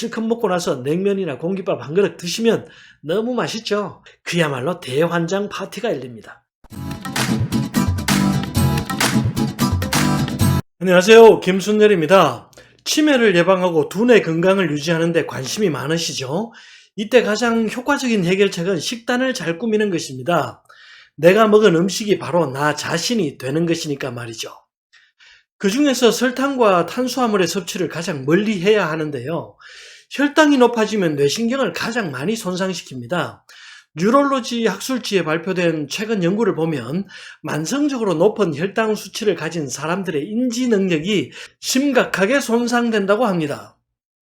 실컷 먹고 나서 냉면이나 공깃밥 한 그릇 드시면 너무 맛있죠. 그야말로 대환장 파티가 열립니다. 안녕하세요. 김순열입니다. 치매를 예방하고 두뇌 건강을 유지하는 데 관심이 많으시죠? 이때 가장 효과적인 해결책은 식단을 잘 꾸미는 것입니다. 내가 먹은 음식이 바로 나 자신이 되는 것이니까 말이죠. 그 중에서 설탕과 탄수화물의 섭취를 가장 멀리 해야 하는데요. 혈당이 높아지면 뇌신경을 가장 많이 손상시킵니다. 뉴럴로지 학술지에 발표된 최근 연구를 보면 만성적으로 높은 혈당 수치를 가진 사람들의 인지 능력이 심각하게 손상된다고 합니다.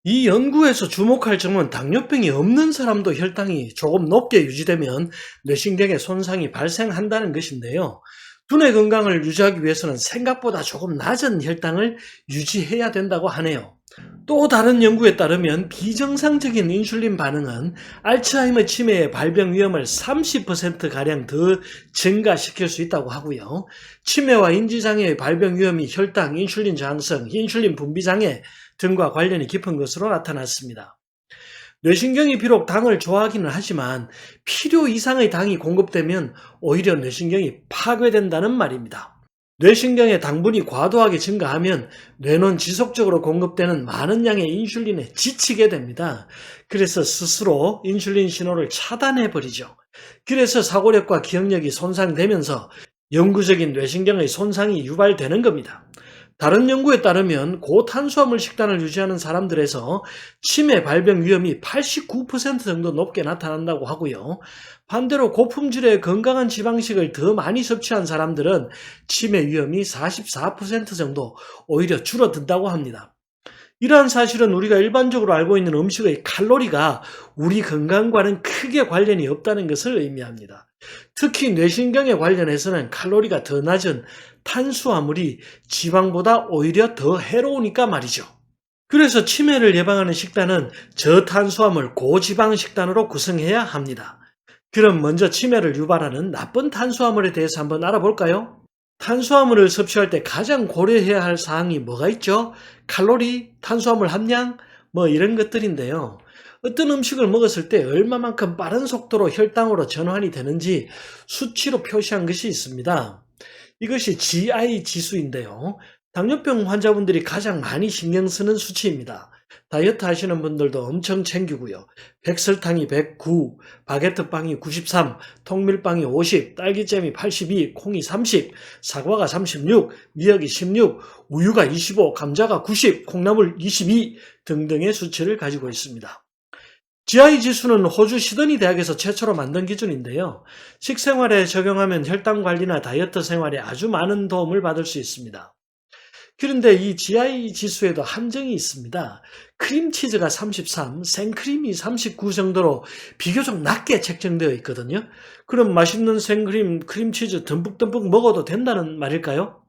이 연구에서 주목할 점은 당뇨병이 없는 사람도 혈당이 조금 높게 유지되면 뇌신경에 손상이 발생한다는 것인데요. 두뇌 건강을 유지하기 위해서는 생각보다 조금 낮은 혈당을 유지해야 된다고 하네요. 또 다른 연구에 따르면 비정상적인 인슐린 반응은 알츠하이머 치매의 발병 위험을 30%가량 더 증가시킬 수 있다고 하고요. 치매와 인지장애의 발병 위험이 혈당, 인슐린 저항성, 인슐린 분비장애 등과 관련이 깊은 것으로 나타났습니다. 뇌신경이 비록 당을 좋아하기는 하지만 필요 이상의 당이 공급되면 오히려 뇌신경이 파괴된다는 말입니다. 뇌신경의 당분이 과도하게 증가하면 뇌는 지속적으로 공급되는 많은 양의 인슐린에 지치게 됩니다. 그래서 스스로 인슐린 신호를 차단해 버리죠. 그래서 사고력과 기억력이 손상되면서 영구적인 뇌신경의 손상이 유발되는 겁니다. 다른 연구에 따르면 고탄수화물 식단을 유지하는 사람들에서 치매 발병 위험이 89% 정도 높게 나타난다고 하고요. 반대로 고품질의 건강한 지방식을 더 많이 섭취한 사람들은 치매 위험이 44% 정도 오히려 줄어든다고 합니다. 이러한 사실은 우리가 일반적으로 알고 있는 음식의 칼로리가 우리 건강과는 크게 관련이 없다는 것을 의미합니다. 특히 뇌신경에 관련해서는 칼로리가 더 낮은 탄수화물이 지방보다 오히려 더 해로우니까 말이죠. 그래서 치매를 예방하는 식단은 저탄수화물 고지방 식단으로 구성해야 합니다. 그럼 먼저 치매를 유발하는 나쁜 탄수화물에 대해서 한번 알아볼까요? 탄수화물을 섭취할 때 가장 고려해야 할 사항이 뭐가 있죠? 칼로리, 탄수화물 함량, 뭐 이런 것들인데요. 어떤 음식을 먹었을 때 얼마만큼 빠른 속도로 혈당으로 전환이 되는지 수치로 표시한 것이 있습니다. 이것이 GI 지수인데요. 당뇨병 환자분들이 가장 많이 신경 쓰는 수치입니다. 다이어트 하시는 분들도 엄청 챙기고요. 백설탕이 109, 바게트 빵이 93, 통밀빵이 50, 딸기잼이 82, 콩이 30, 사과가 36, 미역이 16, 우유가 25, 감자가 90, 콩나물 22 등등의 수치를 가지고 있습니다. GI 지수는 호주 시드니 대학에서 최초로 만든 기준인데요. 식생활에 적용하면 혈당 관리나 다이어트 생활에 아주 많은 도움을 받을 수 있습니다. 그런데 이 GI 지수에도 함정이 있습니다. 크림치즈가 33, 생크림이 39 정도로 비교적 낮게 책정되어 있거든요. 그럼 맛있는 생크림, 크림치즈 듬뿍듬뿍 먹어도 된다는 말일까요?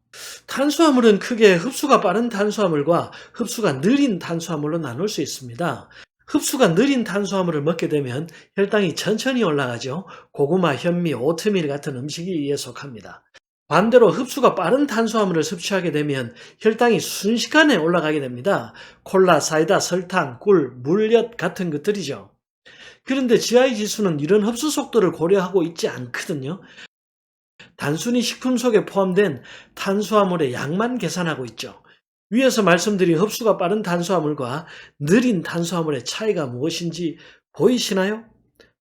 탄수화물은 크게 흡수가 빠른 탄수화물과 흡수가 느린 탄수화물로 나눌 수 있습니다. 흡수가 느린 탄수화물을 먹게 되면 혈당이 천천히 올라가죠. 고구마, 현미, 오트밀 같은 음식이 이에 속합니다. 반대로 흡수가 빠른 탄수화물을 섭취하게 되면 혈당이 순식간에 올라가게 됩니다. 콜라, 사이다, 설탕, 꿀, 물엿 같은 것들이죠. 그런데 GI 지수는 이런 흡수 속도를 고려하고 있지 않거든요. 단순히 식품 속에 포함된 탄수화물의 양만 계산하고 있죠. 위에서 말씀드린 흡수가 빠른 탄수화물과 느린 탄수화물의 차이가 무엇인지 보이시나요?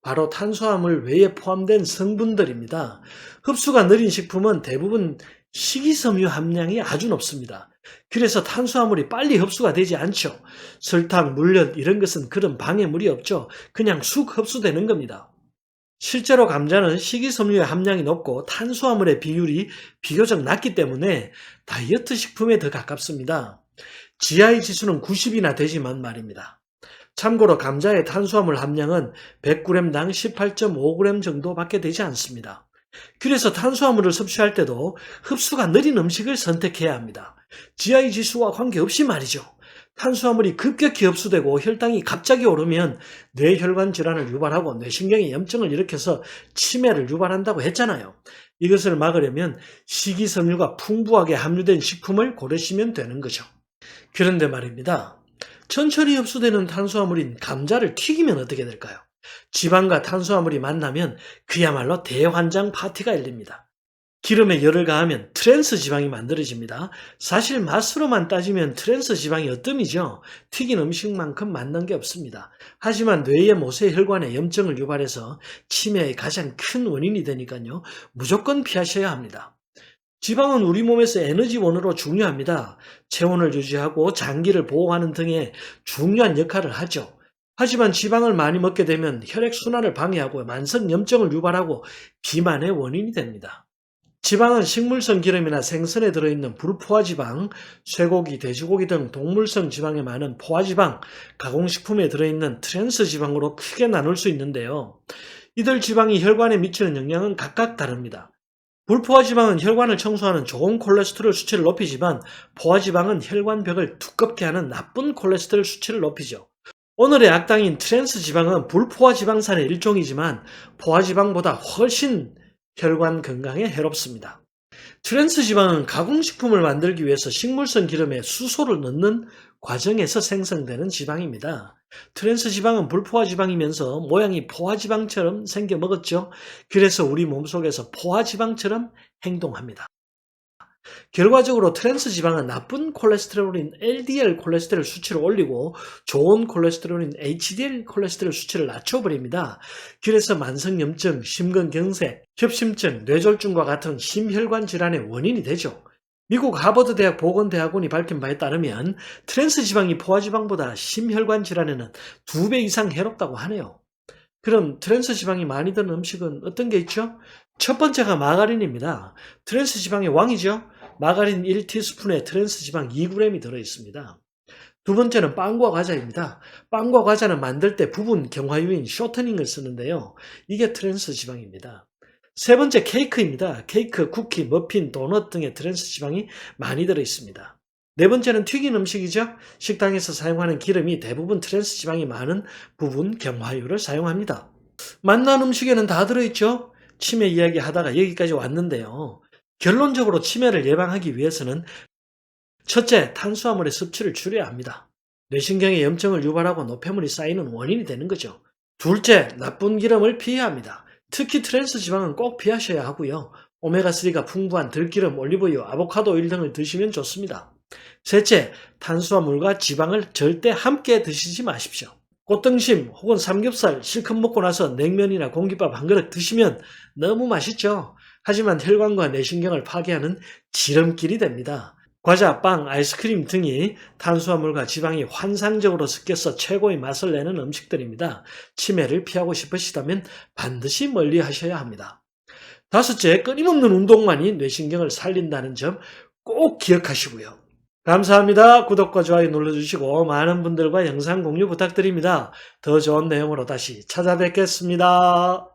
바로 탄수화물 외에 포함된 성분들입니다. 흡수가 느린 식품은 대부분 식이섬유 함량이 아주 높습니다. 그래서 탄수화물이 빨리 흡수가 되지 않죠. 설탕, 물엿 이런 것은 그런 방해물이 없죠. 그냥 쑥 흡수되는 겁니다. 실제로 감자는 식이섬유의 함량이 높고 탄수화물의 비율이 비교적 낮기 때문에 다이어트 식품에 더 가깝습니다. GI 지수는 90이나 되지만 말입니다. 참고로 감자의 탄수화물 함량은 100g당 18.5g 정도밖에 되지 않습니다. 그래서 탄수화물을 섭취할 때도 흡수가 느린 음식을 선택해야 합니다. GI 지수와 관계없이 말이죠. 탄수화물이 급격히 흡수되고 혈당이 갑자기 오르면 뇌혈관 질환을 유발하고 뇌신경에 염증을 일으켜서 치매를 유발한다고 했잖아요. 이것을 막으려면 식이섬유가 풍부하게 함유된 식품을 고르시면 되는 거죠. 그런데 말입니다. 천천히 흡수되는 탄수화물인 감자를 튀기면 어떻게 될까요? 지방과 탄수화물이 만나면 그야말로 대환장 파티가 열립니다. 기름에 열을 가하면 트랜스 지방이 만들어집니다. 사실 맛으로만 따지면 트랜스 지방이 어뜸이죠. 튀긴 음식만큼 맞는 게 없습니다. 하지만 뇌의 모세 혈관에 염증을 유발해서 치매의 가장 큰 원인이 되니까요. 무조건 피하셔야 합니다. 지방은 우리 몸에서 에너지원으로 중요합니다. 체온을 유지하고 장기를 보호하는 등의 중요한 역할을 하죠. 하지만 지방을 많이 먹게 되면 혈액순환을 방해하고 만성 염증을 유발하고 비만의 원인이 됩니다. 지방은 식물성 기름이나 생선에 들어있는 불포화지방, 쇠고기, 돼지고기 등 동물성 지방에 많은 포화지방, 가공식품에 들어있는 트랜스 지방으로 크게 나눌 수 있는데요. 이들 지방이 혈관에 미치는 영향은 각각 다릅니다. 불포화지방은 혈관을 청소하는 좋은 콜레스테롤 수치를 높이지만 포화지방은 혈관벽을 두껍게 하는 나쁜 콜레스테롤 수치를 높이죠. 오늘의 악당인 트랜스 지방은 불포화 지방산의 일종이지만 포화 지방보다 훨씬 혈관 건강에 해롭습니다. 트랜스 지방은 가공식품을 만들기 위해서 식물성 기름에 수소를 넣는 과정에서 생성되는 지방입니다. 트랜스 지방은 불포화 지방이면서 모양이 포화 지방처럼 생겨 먹었죠. 그래서 우리 몸속에서 포화 지방처럼 행동합니다. 결과적으로 트랜스 지방은 나쁜 콜레스테롤인 LDL 콜레스테롤 수치를 올리고 좋은 콜레스테롤인 HDL 콜레스테롤 수치를 낮춰버립니다. 그래서 만성염증, 심근경색, 협심증, 뇌졸중과 같은 심혈관 질환의 원인이 되죠. 미국 하버드 대학 보건대학원이 밝힌 바에 따르면 트랜스 지방이 포화 지방보다 심혈관 질환에는 두 배 이상 해롭다고 하네요. 그럼 트랜스 지방이 많이 드는 음식은 어떤 게 있죠? 첫 번째가 마가린입니다. 트랜스 지방의 왕이죠. 마가린 1티스푼에 트랜스 지방 2g이 들어 있습니다. 두 번째는 빵과 과자입니다. 빵과 과자는 만들 때 부분 경화유인 쇼트닝을 쓰는데요. 이게 트랜스 지방입니다. 세 번째 케이크입니다. 케이크, 쿠키, 머핀, 도넛 등의 트랜스 지방이 많이 들어 있습니다. 네 번째는 튀긴 음식이죠. 식당에서 사용하는 기름이 대부분 트랜스 지방이 많은 부분 경화유를 사용합니다. 맛난 음식에는 다 들어있죠. 치매 이야기 하다가 여기까지 왔는데요. 결론적으로 치매를 예방하기 위해서는 첫째, 탄수화물의 섭취를 줄여야 합니다. 뇌신경에 염증을 유발하고 노폐물이 쌓이는 원인이 되는 거죠. 둘째, 나쁜 기름을 피해야 합니다. 특히 트랜스 지방은 꼭 피하셔야 하고요. 오메가3가 풍부한 들기름, 올리브유, 아보카도 오일 등을 드시면 좋습니다. 셋째, 탄수화물과 지방을 절대 함께 드시지 마십시오. 꽃등심 혹은 삼겹살 실컷 먹고 나서 냉면이나 공깃밥 한 그릇 드시면 너무 맛있죠. 하지만 혈관과 뇌신경을 파괴하는 지름길이 됩니다. 과자, 빵, 아이스크림 등이 탄수화물과 지방이 환상적으로 섞여서 최고의 맛을 내는 음식들입니다. 치매를 피하고 싶으시다면 반드시 멀리 하셔야 합니다. 다섯째, 끊임없는 운동만이 뇌신경을 살린다는 점 꼭 기억하시고요. 감사합니다. 구독과 좋아요 눌러주시고 많은 분들과 영상 공유 부탁드립니다. 더 좋은 내용으로 다시 찾아뵙겠습니다.